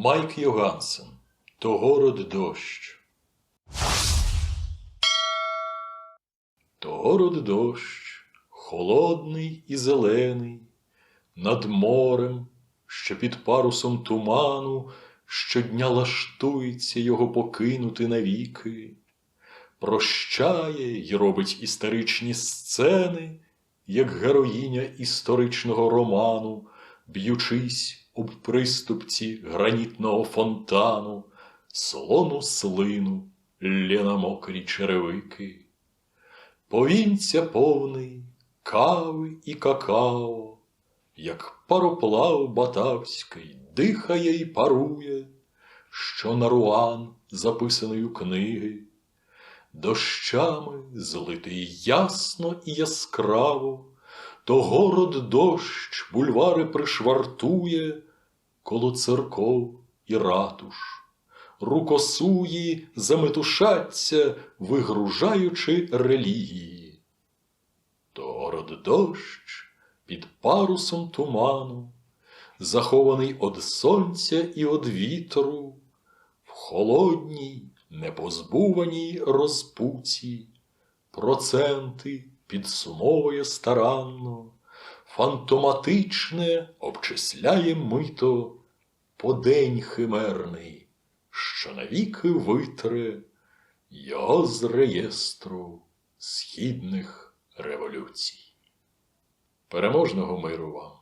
Майк Йогансен. Тогород дощ. Тогород дощ, холодний і зелений, над морем, що під парусом туману щодня лаштується його покинути навіки, прощає й робить історичні сцени, як героїня історичного роману, б'ючись об приступці гранітного фонтану, солону слину лє на мокрі черевики. Повінця повний кави і какао, як пароплав батавський дихає й парує, що на руан записаної книги, дощами злитий ясно і яскраво, то город дощ бульвари пришвартує коло церков і ратуш. Рукосуї заметушаться, вигружаючи релігії. То дощ під парусом туману, захований од сонця і од вітру, в холодній, непозбуваній розпуці, проценти підсумовує старанно, фантоматичне обчисляє мито, подень химерний, що навіки витре його з реєстру східних революцій. Переможного миру вам!